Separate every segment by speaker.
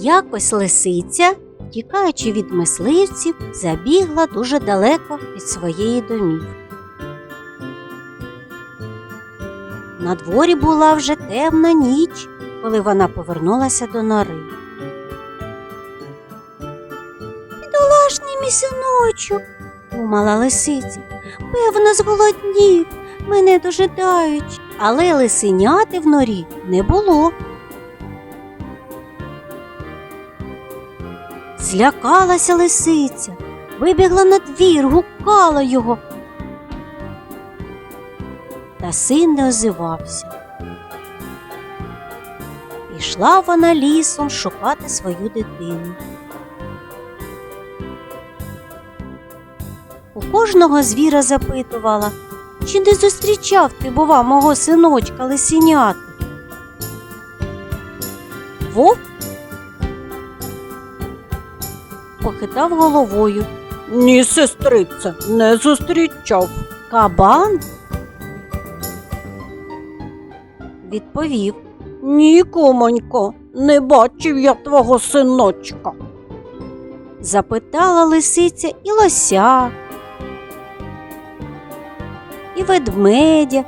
Speaker 1: Якось лисиця, тікаючи від мисливців, забігла дуже далеко від своєї домівки. На дворі була вже темна ніч, коли вона повернулася до нори. Бідолашний мій синочок, думала лисиця. Певно, зголоднів, мене дожидають. Але лисеняти в норі не було. Злякалася лисиця, вибігла на двір, гукала його. Та син не озивався. Пішла вона лісом шукати свою дитину. У кожного звіра запитувала, чи не зустрічав ти, бува, мого синочка лисенята? Вовк похитав головою.
Speaker 2: Ні, сестрице, не зустрічав.
Speaker 1: Кабан відповів.
Speaker 2: Ні, кумонько, не бачив я твого синочка.
Speaker 1: Запитала лисиця і лося, і ведмедя,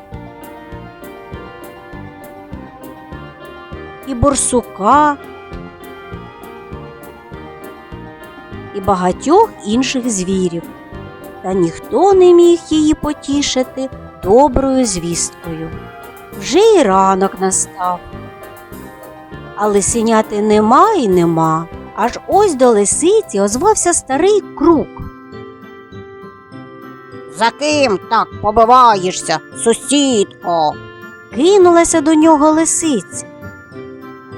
Speaker 1: і борсука, і багатьох інших звірів. Та ніхто не міг її потішити доброю звісткою. Вже й ранок настав. А лисеняти нема і нема. Аж ось до лисиці озвався старий крук.
Speaker 2: За ким так побиваєшся, сусідко?
Speaker 1: Кинулася до нього лисиця.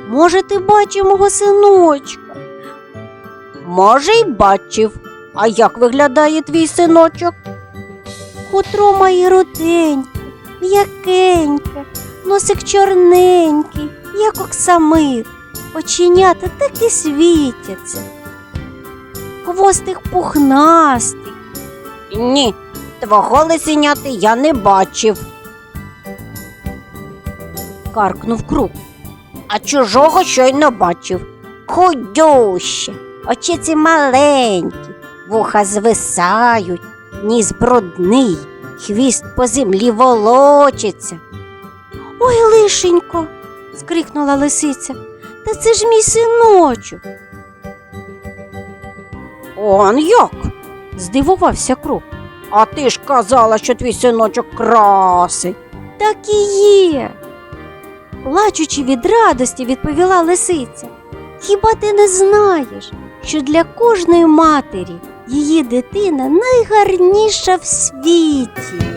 Speaker 1: Може, ти бачив мого синочка?
Speaker 2: Може, й бачив. А як виглядає твій синочок?
Speaker 1: Хутро має руденьке, м'якеньке, носик чорненький, як оксамит, оченята так і світяться. Хвостик пухнастий,
Speaker 2: Ні, твого лисеняти я не бачив.
Speaker 1: каркнув крук.
Speaker 2: А чужого щойно бачив. Худюще, очиці маленькі, вуха звисають, ніс брудний, хвіст по землі волочиться.
Speaker 1: Ой, лишенько. скрикнула лисиця. Та це ж мій синочок.
Speaker 2: Он як?
Speaker 1: здивувався крук.
Speaker 2: А ти ж казала, що твій синочок красий.
Speaker 1: Так і є. Плачучи від радості, відповіла лисиця. Хіба ти не знаєш, що для кожної матері її дитина найгарніша в світі?